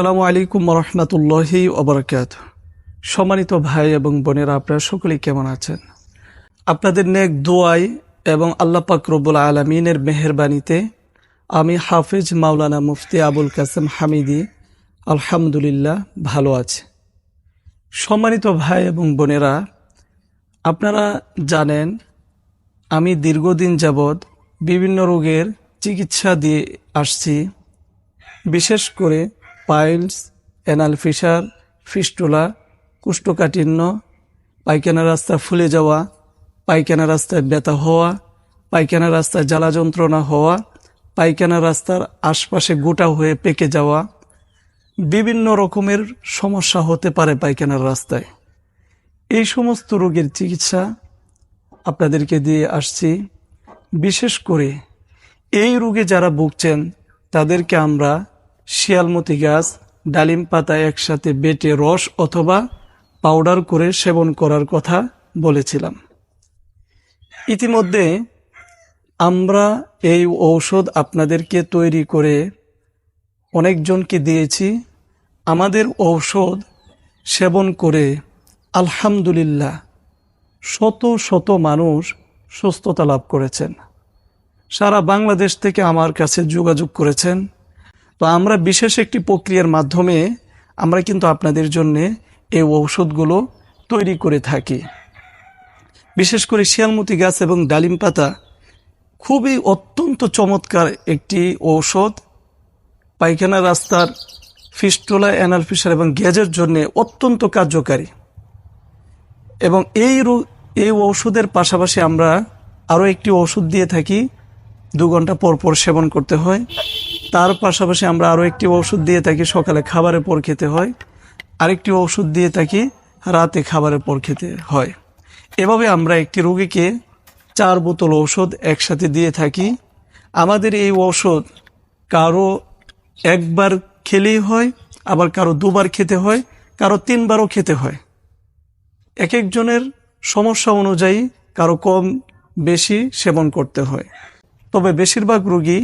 আসসালামু আলাইকুম রহমতুল্লাহি ওবরাকাত। সম্মানিত ভাই এবং বোনেরা, আপনারা সকলেই কেমন আছেন? আপনাদের নেক দোয়াই এবং আল্লাহ পাক রব্বুল আলমিনের মেহরবানিতে আমি হাফিজ মাওলানা মুফতি আবুল কাসেম হামিদি আলহামদুলিল্লাহ ভালো আছি। সম্মানিত ভাই এবং বোনেরা, আপনারা জানেন, আমি দীর্ঘদিন যাবৎ বিভিন্ন রোগের চিকিৎসা দিয়ে আসছি, বিশেষ করে পাইলস অ্যানাল ফিসার ফিস্টুলা, কুষ্ঠকাঠিন্য, পায়খানা রাস্তা ফুলে যাওয়া, পায়খানা রাস্তায় ব্যথা হওয়া, পায়খানা রাস্তায় জ্বালা যন্ত্রণা হওয়া, পায়খানা রাস্তার আশপাশে গোটা হয়ে পেকে যাওয়া, বিভিন্ন রকমের সমস্যা হতে পারে পায়খানার রাস্তায়। এই সমস্ত রোগের চিকিৎসা আপনাদেরকে দিয়ে আসছি। বিশেষ করে এই রোগে যারা ভুগছেন, তাদেরকে আমরা শিয়ালমতি গাছ, ডালিম পাতা একসাথে বেটে রস অথবা পাউডার করে সেবন করার কথা বলেছিলাম। ইতিমধ্যে আমরা এই ঔষধ আপনাদেরকে তৈরি করে অনেকজনকে দিয়েছি। আমাদের ঔষধ সেবন করে আলহামদুলিল্লাহ শত শত মানুষ সুস্থতা লাভ করেছেন। সারা বাংলাদেশ থেকে আমার কাছে যোগাযোগ করেছেন। তো আমরা বিশেষ একটি প্রক্রিয়ার মাধ্যমে আমরা কিন্তু আপনাদের জন্য এই ঔষধগুলো তৈরি করে থাকি। বিশেষ করে শিয়ালমতি গাছ এবং ডালিম পাতা খুবই অত্যন্ত চমৎকার একটি ঔষধ। পায়খানা রাস্তার ফিস্টোলা, অ্যানাল ফিসার এবং গ্যাজের জন্য অত্যন্ত কার্যকারী। এবং এই এই ঔষধের পাশাপাশি আমরা আরও একটি ওষুধ দিয়ে থাকি দু ঘণ্টা পর পর সেবন করতে হয়। তার পাশাপাশি আমরা আরও একটি ওষুধ দিয়ে থাকি, সকালে খাবারের পর খেতে হয়। আরেকটি ওষুধ দিয়ে থাকি, রাতে খাবারের পর খেতে হয়। এভাবে আমরা একটি রোগীকে চার বোতল ঔষধ একসাথে দিয়ে থাকি। আমাদের এই ঔষধ কারও একবার খেলেই হয়, আবার কারও দুবার খেতে হয়, কারও তিনবারও খেতে হয়। এক একজনের সমস্যা অনুযায়ী কারও কম, বেশি সেবন করতে হয়। তবে বেশিরভাগ রুগী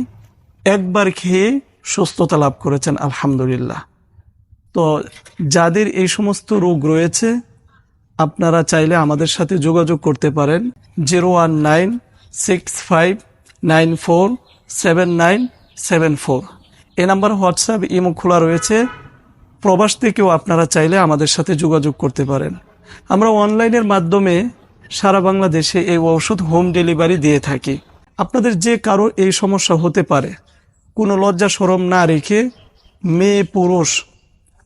একবার খেয়ে সুস্থতা লাভ করেছেন, আলহামদুলিল্লাহ। তো যাদের এই সমস্ত রোগ রয়েছে, আপনারা চাইলে আমাদের সাথে যোগাযোগ করতে পারেন, zero one nine six five nine four seven nine seven four. এ নাম্বার হোয়াটসঅ্যাপ, ইমো খোলা রয়েছে। প্রবাস থেকেও আপনারা চাইলে আমাদের সাথে যোগাযোগ করতে পারেন। আমরা অনলাইনের মাধ্যমে সারা বাংলাদেশে এই ওষুধ হোম ডেলিভারি দিয়ে থাকি। আপনাদের যে কারও এই সমস্যা হতে পারে, কোনো লজ্জা সরম না রেখে মেয়ে, পুরুষ,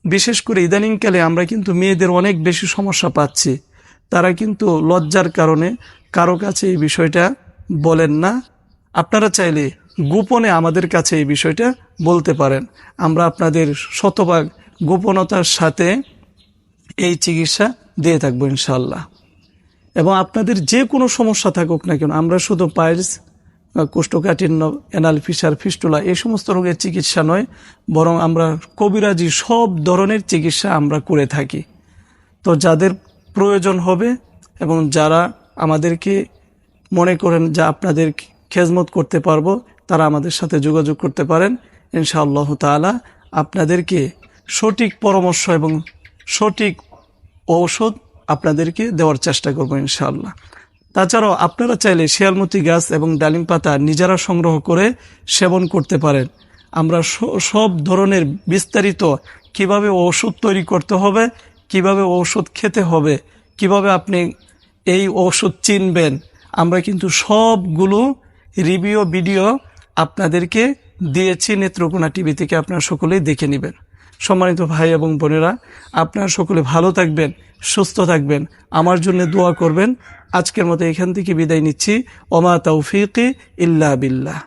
বিশেষ করে ইদানিংকালে আমরা কিন্তু মেয়েদের অনেক বেশি সমস্যা পাচ্ছি। তারা কিন্তু লজ্জার কারণে কারও কাছে এই বিষয়টা বলেন না। আপনারা চাইলে গোপনে আমাদের কাছে এই বিষয়টা বলতে পারেন। আমরা আপনাদের শতভাগ গোপনতার সাথে এই চিকিৎসা দিয়ে থাকব ইনশাল্লাহ এবং আপনাদের যে কোনো সমস্যা থাকুক না কেন, আমরা শুধু পাইলস কোষ্ঠকাঠিন্য অ্যানাল ফিসার ফিস্টুলা, এই সমস্ত রোগের চিকিৎসা নয়, বরং আমরা কবিরাজি সব ধরনের চিকিৎসা আমরা করে থাকি। তো যাদের প্রয়োজন হবে এবং যারা আমাদেরকে মনে করেন যে আপনাদের খেজমত করতে পারব, তারা আমাদের সাথে যোগাযোগ করতে পারেন। ইনশাআল্লাহ তাআলা আপনাদেরকে সঠিক পরামর্শ এবং সঠিক ঔষধ আপনাদেরকে দেওয়ার চেষ্টা করব ইনশাআল্লাহ। তাছাড়াও আপনারা চাইলে শিয়ালমতি গাছ এবং ডালিম পাতা নিজেরা সংগ্রহ করে সেবন করতে পারেন। আমরা সব ধরনের বিস্তারিত কীভাবে ওষুধ তৈরি করতে হবে, কীভাবে ঔষধ খেতে হবে, কীভাবে আপনি এই ওষুধ চিনবেন, আমরা কিন্তু সবগুলো রিভিউ ভিডিও আপনাদেরকে দিয়েছি নেত্রকোনা টিভি থেকে, আপনারা সকলেই দেখে নেবেন। সম্মানিত ভাই এবং বোনেরা, আপনারা সকলে ভালো থাকবেন, সুস্থ থাকবেন, আমার জন্য দোয়া করবেন। আজকের মতো এখান থেকে বিদায় নিচ্ছি। ওমা তৌফিকি ইল্লা বিল্লাহ।